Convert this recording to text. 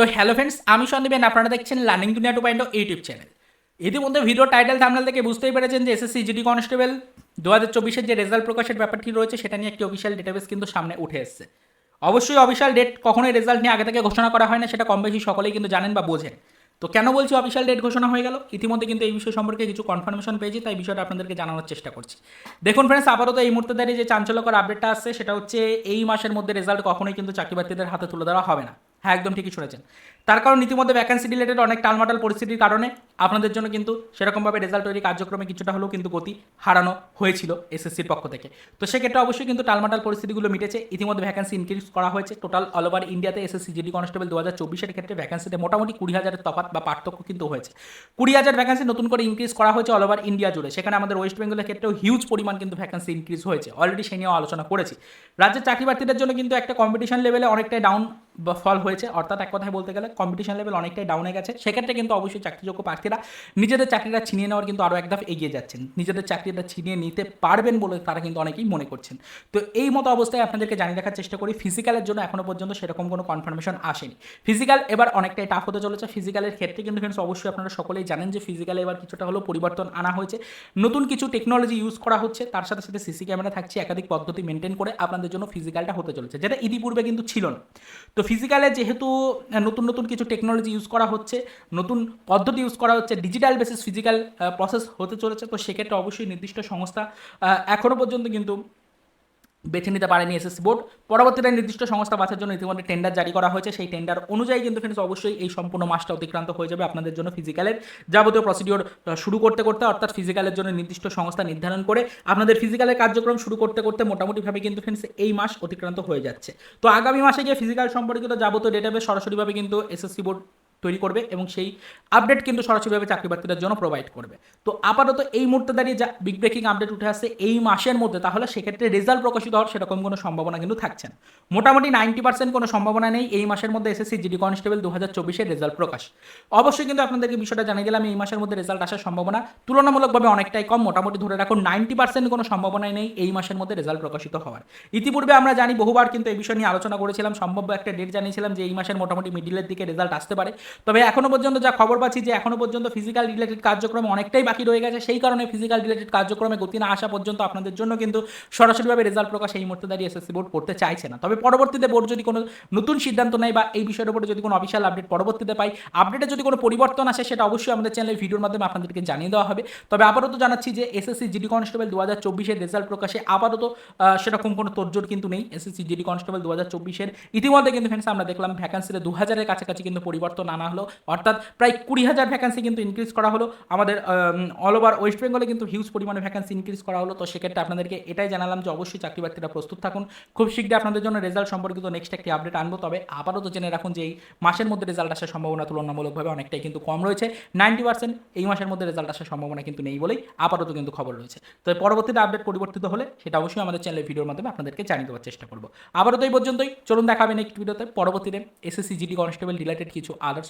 তো hello friends আমি সন্দীপেন আপনারা দেখছেন learning Duniya two point YouTube channel ইতিমধ্যে ভিডিও টাইটেল থামনেল থেকে বুঝতেই পেরেছেন যে এসএসসি জিডি কনস্টেবল দু হাজার চব্বিশের যে রেজাল্ট প্রকাশের ব্যাপারটি রয়েছে, সেটা নিয়ে একটি অফিসিয়াল ডেটাবেস কিন্তু সামনে উঠে এসেছে। অবশ্যই অফিসিয়াল ডেট কখনোই রেজাল্ট নিয়ে আগে থেকে ঘোষণা করা হয় না, সেটা কম বেশি সকলেই কিন্তু জানেন বা বোঝেন। তো কেন বলছি অফিসিয়াল ডেট ঘোষণা হয়ে গেল? ইতিমধ্যে কিন্তু এই বিষয় সম্পর্কে কিছু কনফার্মেশন পেয়েছি, তাই বিষয়টা আপনাদেরকে জানানোর চেষ্টা করছি। দেখুন ফ্রেন্ডস আপাতত এই মুহূর্তে দাঁড়িয়ে যে চাঞ্চল্যকর আপডেটটা আসছে, সেটা হচ্ছে এই মাসের মধ্যে রেজাল্ট কখনোই কিন্তু চাকরিপ্রার্থীদের হাতে তুলে দেওয়া হবে না। হ্যাঁ একদম ঠিকই শুনেছেন। তার কারণ ইতিমধ্যে ভ্যাকেন্সি রিলেটেড অনেক টালমাটাল পরিস্থিতির কারণে আপনাদের জন্য কিন্তু সেরকমভাবে রেজাল্ট তৈরি কার্যক্রমে কিছুটা হলেও কিন্তু গতি হারানো হয়েছিল এসএসসির পক্ষ থেকে। তো সেক্ষেত্রে অবশ্যই কিন্তু টালমাটাল পরিস্থিতিগুলো মিটেছে। ইতিমধ্যে ভ্যাকেন্সি ইনক্রিজ করা হয়েছে টোটাল অল ওভার ইন্ডিয়াতে এসএসসি জিডি কনস্টেবল দু হাজার চব্বিশের ক্ষেত্রে ভ্যাকেন্সিতে মোটামুটি কুড়ি হাজারের তফাৎ বা পার্থক্য কিন্তু হয়েছে। কুড়ি হাজার ভ্যাকেন্সি নতুন করে ইনক্রিজ করা হয়েছে অল ওভার ইন্ডিয়া জুড়ে। সেখানে আমাদের ওয়েস্ট বেঙ্গলের ক্ষেত্রেও হিউজ পরিমাণ কিন্তু ভ্যাকেন্সি ইনক্রিজ হয়েছে। অলরেডি সে নিয়েও আলোচনা করেছি। রাজ্যের চাকরি প্রার্থীদের জন্য কিন্তু একটা কম্পিটিশন লেভেলে অনেকটাই ডাউন ফল হয়েছে। অর্থাৎ এক কথায় বলতে গেলে কম্পিটিশন লেভেল অনেকটাই ডাউনে গেছে। সেক্ষেত্রে কিন্তু অবশ্যই চাকরিযোগ্য প্রার্থীরা নিজেদের চাকরিটা ছিনিয়ে নেওয়ার কিন্তু আরও এক ধাপ এগিয়ে যাচ্ছেন। নিজেদের চাকরিটা ছিনিয়ে নিতে পারবেন বলে তারা কিন্তু অনেকেই মনে করছেন। তো এই মতো অবস্থায় আপনাদেরকে জানিয়ে রাখার চেষ্টা করি ফিজিক্যালের জন্য এখনও পর্যন্ত সেরকম কোনো কনফার্মেশন আসেনি। ফিজিক্যাল এবার অনেকটাই টাফ হতে চলেছে। ফিজিক্যালের ক্ষেত্রে কিন্তু ফ্রেন্ডস অবশ্যই আপনারা সকলেই জানেন যে ফিজিক্যালে এবার কিছুটা হলেও পরিবর্তন আনা হয়েছে। নতুন কিছু টেকনোলজি ইউজ করা হচ্ছে। তার সাথে সাথে সিসি ক্যামেরা থাকছে। একাধিক পদ্ধতি মেনটেন করে আপনাদের জন্য ফিজিক্যালটা হতে চলেছে, যেটা ইতিপূর্বে কিন্তু ছিল না। তো ফিজিক্যালে যেহেতু নতুন নতুন কিছু টেকনোলজি ইউজ করা হচ্ছে, নতুন পদ্ধতি ইউজ করা হচ্ছে ডিজিটাল বেসিস ফিজিক্যাল প্রসেস হতে চলেছে, তো সেক্ষেত্রে অবশ্যই নির্দিষ্ট সংস্থা এখনও পর্যন্ত কিন্তু বেছে নিতে পারেনি এসএসসি বোর্ড। পরবর্তীতে নির্দিষ্ট সংস্থা বাছার জন্য ইতিমধ্যে টেন্ডার জারি করা হয়েছে। সেই টেন্ডার অনুযায়ী কিন্তু ফ্রেন্ডস অবশ্যই এই সম্পূর্ণ মাসটা অতিক্রান্ত হয়ে যাবে আপনাদের জন্য ফিজিক্যালের যাবতীয় প্রসিডিওর শুরু করতে করতে অর্থাৎ ফিজিক্যালের জন্য নির্দিষ্ট সংস্থা নির্ধারণ করে আপনাদের ফিজিক্যালের কার্যক্রম শুরু করতে করতে মোটামুটিভাবে কিন্তু ফ্রেন্ডস এই মাস অতিক্রান্ত হয়ে যাচ্ছে। তো আগামী মাসে গিয়ে ফিজিক্যাল সম্পর্কিত যাবতীয় ডেটাবেস সরাসরিভাবে কিন্তু এসএসসি বোর্ড তৈরি করবে এবং সেই আপডেট কিন্তু সরাসরিভাবে চাকরি প্রার্থীদের জন্য প্রোভাইড করবে। তো আপাতত এই মুহূর্তে দাঁড়িয়ে যা বিগ ব্রেকিং আপডেট উঠে আসছে এই মাসের মধ্যে, তাহলে সেক্ষেত্রে রেজাল্ট প্রকাশিত হওয়ার সেরকম কোনো সম্ভাবনা কিন্তু থাকছে না। মোটামুটি নাইনটি পার্সেন্ট কোনো সম্ভাবনা নেই এই মাসের মধ্যে এসএসসি জিডি কনস্টেবল দু হাজার চব্বিশের রেজাল্ট প্রকাশ। অবশ্যই কিন্তু আপনাদেরকে বিষয়টা জানিয়ে দিলাম, এই মাসের মধ্যে রেজাল্ট আসার সম্ভাবনা তুলনামূলকভাবে অনেকটাই কম, মোটামুটি ধরে রাখুন নাইনটি পার্সেন্ট কোনো সম্ভাবনাই নেই এই মাসের মধ্যে রেজাল্ট প্রকাশিত হওয়ার। ইতিপূর্বে আমরা জানি বহুবার কিন্তু এই বিষয় নিয়ে আলোচনা করেছিলাম, সম্ভাব্য একটা ডেট জানিয়েছিলাম যে এই মাসের মোটামুটি মিডিলের দিকে রেজাল্ট আসতে পারে। তবে এখনও পর্যন্ত যা খবর পাচ্ছি যে এখনও পর্যন্ত ফিজিক্যাল রিলেটেড কার্যক্রম অনেকটাই বাকি রয়ে গেছে, সেই কারণে ফিজিক্যাল রিলেটেড কার্যক্রমে গতি না আসা পর্যন্ত আপনাদের জন্য কিন্তু সরাসরিভাবে রেজাল্ট প্রকাশ এই মুহূর্তে দাঁড়িয়ে এসএসসি বোর্ড করতে চাইছে না। তবে পরবর্তীতে বোর্ড যদি কোনো নতুন সিদ্ধান্ত নেয় বা এই বিষয়ের উপরে যদি কোনো অফিসিয়াল আপডেট পরবর্তীতে পাই আপডেটে যদি কোনো পরিবর্তন আসে সেটা অবশ্যই আমাদের চ্যানেলের ভিডিওর মাধ্যমে আপনাদেরকে জানিয়ে দেওয়া হবে। তবে আপাতত জানাচ্ছি যে এসএসসি জিডি কনস্টেবল দু হাজার চব্বিশের রেজাল্ট প্রকাশে আপাতত সেরকম কোনো তোরজোর কিন্তু নেই। এসএসসি জিডি কনস্টেবল দু হাজার চব্বিশের। ইতিমধ্যে কিন্তু ফ্রেন্ডস আমরা দেখলাম ভ্যাকান্সিতে দু হাজারের কাছাকাছি কিন্তু পরিবর্তন আনা হলো। অর্থাৎ প্রায় কুড়ি হাজার ভ্যাকান্সি কিন্তু ইনক্রিজ করা হলো। আমাদের অল ওভার ওয়েস্ট বেঙ্গলে কিন্তু হিউজ পরিমাণে ভ্যাকান্সি ইনক্রিজ করা হলো। তো সেক্ষেত্রে আপনাদেরকে এটাই জানালাম যে অবশ্যই চাকরি প্রার্থীরা প্রস্তুত থাকুন। খুব শীঘ্রই আপনাদের জন্য রেজাল্ট সম্পর্কিত নেক্সট একটি আপডেট আনব। তবে আপাতত জেনে রাখুন যে এই মাসের মধ্যে রেজাল্ট আসার সম্ভাবনা তুলনামূলকভাবে অনেকটাই কিন্তু কম রয়েছে। নাইনটি পার্সেন্ট এই মাসের মধ্যে রেজাল্ট আসার সম্ভাবনা কিন্তু নেই বলেই আপাতত কিন্তু খবর রয়েছে। তো পরবর্তীতে আপডেট পরিবর্তিত হলে সেটা অবশ্যই আমাদের চ্যানেলের ভিডিওর মাধ্যমে আপনাদেরকে জানিয়ে দেওয়ার চেষ্টা করব। আবারও তো এই পর্যন্তই। চলুন দেখাবেন নেক্সট ভিডিওতে পরবর্তীতে এসএসসি জিডি কনস্টেবল রিলেটেড কিছু আদার্স